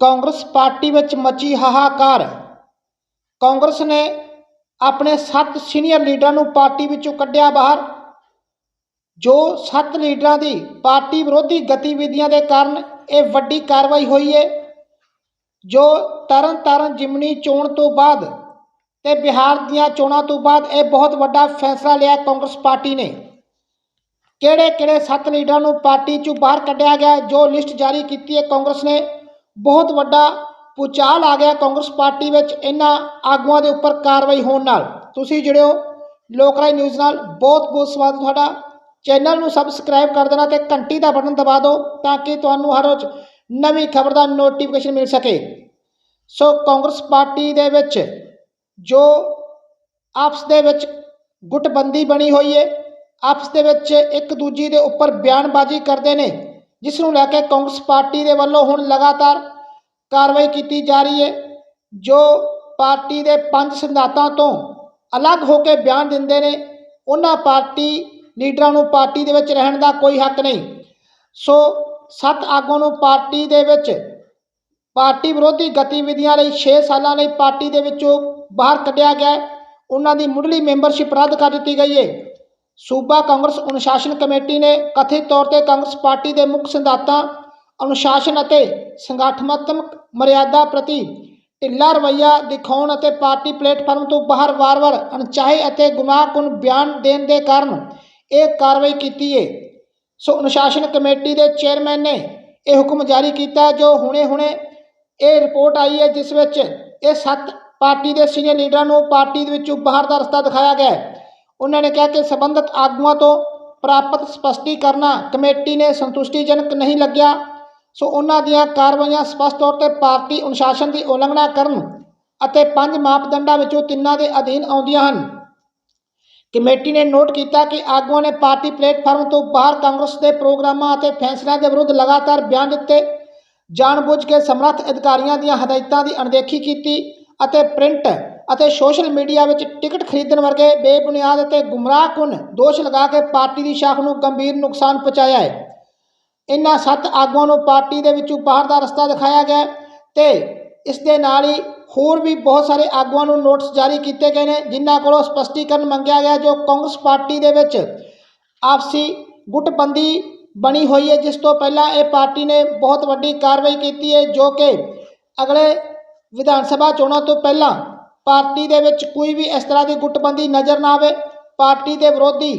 Congress party ਵਿੱਚ ਮਚੀ ਹਾਹਾਕਾਰ। ਕਾਂਗਰਸ ਨੇ ਆਪਣੇ 7 ਸੀਨੀਅਰ ਲੀਡਰਾਂ ਨੂੰ ਪਾਰਟੀ ਵਿੱਚੋਂ ਕੱਢਿਆ ਬਾਹਰ। ਜੋ 7 ਲੀਡਰਾਂ ਦੀ ਪਾਰਟੀ ਵਿਰੋਧੀ ਗਤੀਵਿਧੀਆਂ ਦੇ ਕਾਰਨ ਇਹ ਵੱਡੀ ਕਾਰਵਾਈ ਹੋਈ ਹੈ ਜੋ ਤਰਨ ਤਾਰਨ ਜਿਮਨੀ ਚੋਣ ਤੋਂ ਬਾਅਦ ਤੇ ਬਿਹਾਰ ਦੀਆਂ ਚੋਣਾਂ ਤੋਂ ਬਾਅਦ ਇਹ ਬਹੁਤ ਵੱਡਾ ਫੈਸਲਾ ਲਿਆ ਕਾਂਗਰਸ ਪਾਰਟੀ ਨੇ। ਕਿਹੜੇ ਕਿਹੜੇ ਸੱਤ ਲੀਡਰਾਂ ਨੂੰ ਪਾਰਟੀ ਚੋਂ ਬਾਹਰ ਕੱਢਿਆ ਗਿਆ, ਜੋ ਲਿਸਟ ਜਾਰੀ ਕੀਤੀ ਹੈ ਕਾਂਗਰਸ ਨੇ ਬਹੁਤ ਵੱਡਾ ਪੁਚਾਲ ਆ ਗਿਆ ਕਾਂਗਰਸ ਪਾਰਟੀ ਵਿੱਚ ਇਹਨਾਂ ਆਗੂਆਂ ਦੇ ਉੱਪਰ ਕਾਰਵਾਈ ਹੋਣ ਨਾਲ। ਤੁਸੀਂ ਜੁੜਿਓ ਲੋਕਰਾਈ ਨਿਊਜ਼ ਨਾਲ। ਬਹੁਤ ਬਹੁਤ ਸਵਾਗਤ ਤੁਹਾਡਾ। ਚੈਨਲ ਨੂੰ ਸਬਸਕ੍ਰਾਈਬ ਕਰ ਦੇਣਾ ਤੇ ਘੰਟੀ ਦਾ ਬਟਨ ਦਬਾ ਦਿਓ ਤਾਂ ਕਿ ਤੁਹਾਨੂੰ ਹਰ ਰੋਜ਼ ਨਵੀਂ ਖਬਰ ਦਾ ਨੋਟੀਫਿਕੇਸ਼ਨ ਮਿਲ ਸਕੇ। ਸੋ ਕਾਂਗਰਸ ਪਾਰਟੀ ਦੇ ਵਿੱਚ ਜੋ ਆਪਸ ਦੇ ਵਿੱਚ ਗੁੱਟਬੰਦੀ ਬਣੀ ਹੋਈ ਹੈ, ਆਪਸ ਦੇ ਵਿੱਚ ਇੱਕ ਦੂਜੀ ਦੇ ਉੱਪਰ ਬਿਆਨਬਾਜ਼ੀ ਕਰਦੇ ਨੇ। ਜਿਸ ਨੂੰ ਲੈ ਕੇ ਕਾਂਗਰਸ ਪਾਰਟੀ ਦੇ ਵੱਲੋਂ ਹੁਣ ਲਗਾਤਾਰ ਕਾਰਵਾਈ ਕੀਤੀ ਜਾ ਰਹੀ ਹੈ, ਜੋ ਪਾਰਟੀ ਦੇ ਪੰਜ ਸਿਧਾਂਤਾਂ ਤੋਂ ਅਲੱਗ ਹੋ ਕੇ ਬਿਆਨ ਦਿੰਦੇ ਨੇ, ਉਹਨਾਂ ਪਾਰਟੀ ਲੀਡਰਾਂ ਨੂੰ ਪਾਰਟੀ ਦੇ ਵਿੱਚ ਰਹਿਣ ਦਾ ਕੋਈ ਹੱਕ ਨਹੀਂ। ਸੋ ਸੱਤ ਆਗੂਆਂ ਨੂੰ ਪਾਰਟੀ ਦੇ ਵਿੱਚ ਪਾਰਟੀ ਵਿਰੋਧੀ ਗਤੀਵਿਧੀਆਂ ਲਈ 6 ਸਾਲਾਂ ਲਈ ਪਾਰਟੀ ਦੇ ਵਿੱਚੋਂ ਬਾਹਰ ਕੱਢਿਆ ਗਿਆ ਉਹਨਾਂ ਦੀ ਮੁੱਢਲੀ ਮੈਂਬਰਸ਼ਿਪ ਰੱਦ ਕਰ ਦਿੱਤੀ ਗਈ ਹੈ। ਸੂਬਾ ਕਾਂਗਰਸ ਅਨੁਸ਼ਾਸਨ ਕਮੇਟੀ ਨੇ ਕਥਿਤ ਤੌਰ ਤੇ ਕਾਂਗਰਸ ਪਾਰਟੀ ਦੇ ਮੁੱਖ ਸਿਧਾਂਤਾਂ, ਅਨੁਸ਼ਾਸਨ ਅਤੇ ਸੰਗਠਨਾਤਮਕ ਮਰਿਆਦਾ ਪ੍ਰਤੀ ਢਿੱਲਾ ਰਵੱਈਆ ਦਿਖਾਉਣ ਅਤੇ ਪਾਰਟੀ ਪਲੇਟਫਾਰਮ ਤੋਂ ਬਾਹਰ ਵਾਰ-ਵਾਰ ਅਣਚਾਹੇ ਅਤੇ ਗੁਨਾਹਕੁਨ ਬਿਆਨ ਦੇਣ ਦੇ ਕਾਰਨ ਇਹ ਕਾਰਵਾਈ ਕੀਤੀ ਹੈ ਸੋ ਅਨੁਸ਼ਾਸਨ ਕਮੇਟੀ ਦੇ ਚੇਅਰਮੈਨ ਨੇ ਇਹ ਹੁਕਮ ਜਾਰੀ ਕੀਤਾ ਜੋ ਹੁਣੇ-ਹੁਣੇ ਇਹ ਰਿਪੋਰਟ ਆਈ ਹੈ, ਜਿਸ ਵਿੱਚ ਇਹ ਸੱਤ ਪਾਰਟੀ ਦੇ ਸੀਨੀਅਰ ਲੀਡਰਾਂ ਨੂੰ ਪਾਰਟੀ ਦੇ ਵਿੱਚੋਂ ਬਾਹਰ ਦਾ ਰਸਤਾ ਦਿਖਾਇਆ ਗਿਆ ਹੈ। ਉਹਨਾਂ ਨੇ ਕਿਹਾ ਕਿ ਸੰਬੰਧਿਤ ਆਗੂਆਂ ਤੋਂ ਪ੍ਰਾਪਤ ਸਪਸ਼ਟੀਕਰਨਾਂ ਕਮੇਟੀ ਨੇ ਸੰਤੁਸ਼ਟੀਜਨਕ ਨਹੀਂ ਲੱਗਿਆ। ਸੋ ਉਹਨਾਂ ਦੀਆਂ ਕਾਰਵਾਈਆਂ ਸਪਸ਼ਟ ਤੌਰ ਤੇ ਪਾਰਟੀ ਅਨੁਸ਼ਾਸਨ ਦੀ ਉਲੰਘਣਾ ਕਰਨ ਅਤੇ ਪੰਜ ਮਾਪਦੰਡਾਂ ਵਿੱਚੋਂ ਤਿੰਨਾਂ ਦੇ ਅਧੀਨ ਆਉਂਦੀਆਂ ਹਨ। ਕਮੇਟੀ ਨੇ ਨੋਟ ਕੀਤਾ ਕਿ ਆਗੂਆਂ ਨੇ ਪਾਰਟੀ ਪਲੇਟਫਾਰਮ ਤੋਂ ਬਾਹਰ ਕਾਂਗਰਸ ਦੇ ਪ੍ਰੋਗਰਾਮਾਂ ਅਤੇ ਫੈਸਲਿਆਂ ਦੇ ਵਿਰੁੱਧ ਲਗਾਤਾਰ ਬਿਆਨ ਦਿੱਤੇ। ਜਾਣਬੁੱਝ ਕੇ ਸਮਰੱਥ ਅਧਿਕਾਰੀਆਂ ਦੀਆਂ ਹਦਾਇਤਾਂ ਦੀ ਅਣਦੇਖੀ ਕੀਤੀ ਅਤੇ ਪ੍ਰਿੰਟ ਅਤੇ ਸੋਸ਼ਲ ਮੀਡੀਆ ਵਿੱਚ ਟਿਕਟ ਖਰੀਦਣ ਵਰਗੇ ਬੇਬੁਨਿਆਦ ਅਤੇ ਗੁੰਮਰਾਹਕੁਨ ਦੋਸ਼ ਲਗਾ ਕੇ ਪਾਰਟੀ ਦੀ ਸ਼ਾਖ ਨੂੰ ਗੰਭੀਰ ਨੁਕਸਾਨ ਪਹੁੰਚਾਇਆ ਹੈ। ਇਹਨਾਂ ਸੱਤ ਆਗੂਆਂ ਨੂੰ ਪਾਰਟੀ ਦੇ ਵਿੱਚੋਂ ਬਾਹਰ ਦਾ ਰਸਤਾ ਦਿਖਾਇਆ ਗਿਆ ਹੈ ਤੇ ਇਸ ਦੇ ਨਾਲ ਹੀ ਹੋਰ ਵੀ ਬਹੁਤ ਸਾਰੇ ਆਗੂਆਂ ਨੂੰ ਨੋਟਿਸ ਜਾਰੀ ਕੀਤੇ ਗਏ ਨੇ, ਜਿਨ੍ਹਾਂ ਕੋਲੋਂ ਸਪਸ਼ਟੀਕਰਨ ਮੰਗਿਆ ਗਿਆ ਜੋ ਕਾਂਗਰਸ ਪਾਰਟੀ ਦੇ ਵਿੱਚ ਆਪਸੀ ਗੁੱਟਬੰਦੀ ਬਣੀ ਹੋਈ ਹੈ, ਜਿਸ ਤੋਂ ਪਹਿਲਾਂ ਇਹ ਪਾਰਟੀ ਨੇ ਬਹੁਤ ਵੱਡੀ ਕਾਰਵਾਈ ਕੀਤੀ ਹੈ, ਜੋ ਕਿ ਅਗਲੇ ਵਿਧਾਨ ਸਭਾ ਚੋਣਾਂ ਤੋਂ ਪਹਿਲਾਂ ਪਾਰਟੀ ਦੇ ਵਿੱਚ ਕੋਈ ਵੀ ਇਸ ਤਰ੍ਹਾਂ ਦੀ ਗੁੱਟਬੰਦੀ ਨਜ਼ਰ ਨਾ ਆਵੇ। ਪਾਰਟੀ ਦੇ ਵਿਰੋਧੀ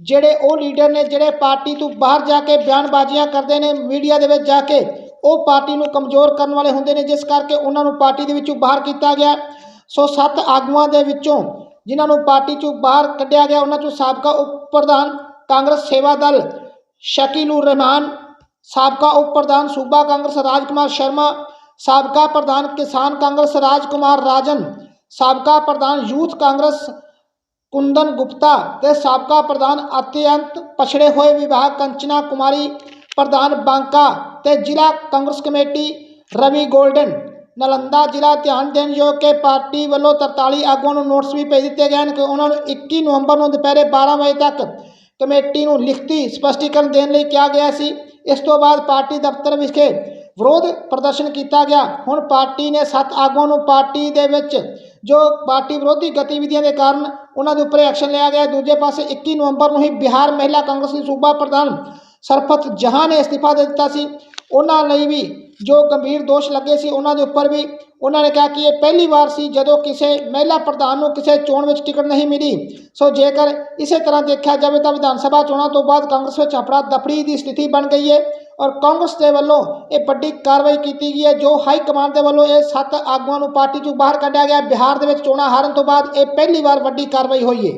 ਜਿਹੜੇ ਉਹ ਲੀਡਰ ਨੇ, ਜਿਹੜੇ ਪਾਰਟੀ ਤੋਂ ਬਾਹਰ ਜਾ ਕੇ ਬਿਆਨਬਾਜ਼ੀਆਂ ਕਰਦੇ ਨੇ, ਮੀਡੀਆ ਦੇ ਵਿੱਚ ਜਾ ਕੇ ਉਹ ਪਾਰਟੀ ਨੂੰ ਕਮਜ਼ੋਰ ਕਰਨ ਵਾਲੇ ਹੁੰਦੇ ਨੇ, ਜਿਸ ਕਰਕੇ ਉਹਨਾਂ ਨੂੰ ਪਾਰਟੀ ਦੇ ਵਿੱਚੋਂ ਬਾਹਰ ਕੀਤਾ ਗਿਆ। ਸੋ ਸੱਤ ਆਗੂਆਂ ਦੇ ਵਿੱਚੋਂ ਜਿਨ੍ਹਾਂ ਨੂੰ ਪਾਰਟੀ ਚੋਂ ਬਾਹਰ ਕੱਢਿਆ ਗਿਆ, ਉਹਨਾਂ ਚੋਂ ਸਾਬਕਾ ਉਪ ਪ੍ਰਧਾਨ ਕਾਂਗਰਸ ਸੇਵਾ ਦਲ ਸ਼ਕੀਲੁਰ ਰਹਿਮਾਨ, ਸਾਬਕਾ ਉਪ ਪ੍ਰਧਾਨ ਸੂਬਾ ਕਾਂਗਰਸ ਰਾਜ ਕੁਮਾਰ ਸ਼ਰਮਾ, ਸਾਬਕਾ ਪ੍ਰਧਾਨ ਕਿਸਾਨ ਕਾਂਗਰਸ ਰਾਜ ਕੁਮਾਰ ਰਾਜਨ ਸਾਬਕਾ ਪ੍ਰਧਾਨ ਯੂਥ ਕਾਂਗਰਸ ਕੁੰਦਨ ਗੁਪਤਾ ਤੇ ਸਾਬਕਾ ਪ੍ਰਧਾਨ ਅਤਿਅੰਤ ਪਛੜੇ ਹੋਏ ਵਿਭਾਗ ਕੰਚਨਾ ਕੁਮਾਰੀ, ਪ੍ਰਧਾਨ ਬਾਂਕਾ ਤੇ ਜ਼ਿਲ੍ਹਾ ਕਾਂਗਰਸ ਕਮੇਟੀ ਰਵੀ ਗੋਲਡਨ, ਨਲੰਦਾ ਜ਼ਿਲ੍ਹਾ ਧਿਆਨ ਦੇਣ ਯੋਗ ਕਿ ਪਾਰਟੀ ਵੱਲੋਂ 43 ਆਗੂਆਂ ਨੂੰ ਨੋਟਿਸ ਵੀ ਭੇਜ ਦਿੱਤੇ ਗਏ ਹਨ ਕਿ ਉਹਨਾਂ ਨੂੰ 21 ਨਵੰਬਰ ਨੂੰ ਦੁਪਹਿਰੇ 12 ਵਜੇ ਤੱਕ ਕਮੇਟੀ ਨੂੰ ਲਿਖਤੀ ਸਪਸ਼ਟੀਕਰਨ ਦੇਣ ਲਈ ਕਿਹਾ ਗਿਆ ਸੀ। ਇਸ ਤੋਂ ਬਾਅਦ ਪਾਰਟੀ ਦਫ਼ਤਰ ਵਿਖੇ ਵਿਰੋਧ ਪ੍ਰਦਰਸ਼ਨ ਕੀਤਾ ਗਿਆ। ਹੁਣ ਪਾਰਟੀ ਨੇ ਸੱਤ ਆਗੂਆਂ ਨੂੰ ਪਾਰਟੀ ਦੇ ਵਿੱਚ ਜੋ ਪਾਰਟੀ ਵਿਰੋਧੀ ਗਤੀਵਿਧੀਆਂ ਦੇ ਕਾਰਨ ਉਹਨਾਂ ਦੇ ਉੱਪਰ ਐਕਸ਼ਨ ਲਿਆ ਗਿਆ, ਦੂਜੇ ਪਾਸੇ 21 ਨਵੰਬਰ ਨੂੰ ਹੀ ਬਿਹਾਰ ਮਹਿਲਾ ਕਾਂਗਰਸ ਦੀ ਸੂਬਾ ਪ੍ਰਧਾਨ ਸਰਪਤ ਜਹਾਂ ਨੇ ਅਸਤੀਫਾ ਦੇ ਦਿੱਤਾ ਸੀ। ਉਹਨਾਂ ਲਈ ਵੀ ਜੋ ਗੰਭੀਰ ਦੋਸ਼ ਲੱਗੇ ਸੀ, ਉਹਨਾਂ ਦੇ ਉੱਪਰ ਵੀ ਉਹਨਾਂ ਨੇ ਕਿਹਾ ਕਿ ਇਹ ਪਹਿਲੀ ਵਾਰ ਸੀ ਜਦੋਂ ਕਿਸੇ ਮਹਿਲਾ ਪ੍ਰਧਾਨ ਨੂੰ ਕਿਸੇ ਚੋਣ ਵਿੱਚ ਟਿਕਟ ਨਹੀਂ ਮਿਲੀ। ਸੋ ਜੇਕਰ ਇਸੇ ਤਰ੍ਹਾਂ ਦੇਖਿਆ ਜਾਵੇ ਤਾਂ ਵਿਧਾਨ ਸਭਾ ਚੋਣਾਂ ਤੋਂ ਬਾਅਦ ਕਾਂਗਰਸ ਵਿੱਚ ਅਪਰਾ ਦਫੜੀ ਦੀ ਸਥਿਤੀ ਬਣ ਗਈ ਹੈ। ਔਰ ਕਾਂਗਰਸ ਦੇ ਵੱਲੋਂ ਇਹ ਵੱਡੀ ਕਾਰਵਾਈ ਕੀਤੀ ਗਈ ਹੈ, ਜੋ ਹਾਈ ਕਮਾਂਡ ਦੇ ਵੱਲੋਂ ਇਹ ਸੱਤ ਆਗੂਆਂ ਨੂੰ ਪਾਰਟੀ ਚੋਂ ਬਾਹਰ ਕੱਢਿਆ ਗਿਆ ਬਿਹਾਰ ਦੇ ਵਿੱਚ ਚੋਣਾਂ ਹਾਰਨ ਤੋਂ ਬਾਅਦ ਇਹ ਪਹਿਲੀ ਵਾਰ ਵੱਡੀ ਕਾਰਵਾਈ ਹੋਈ ਹੈ।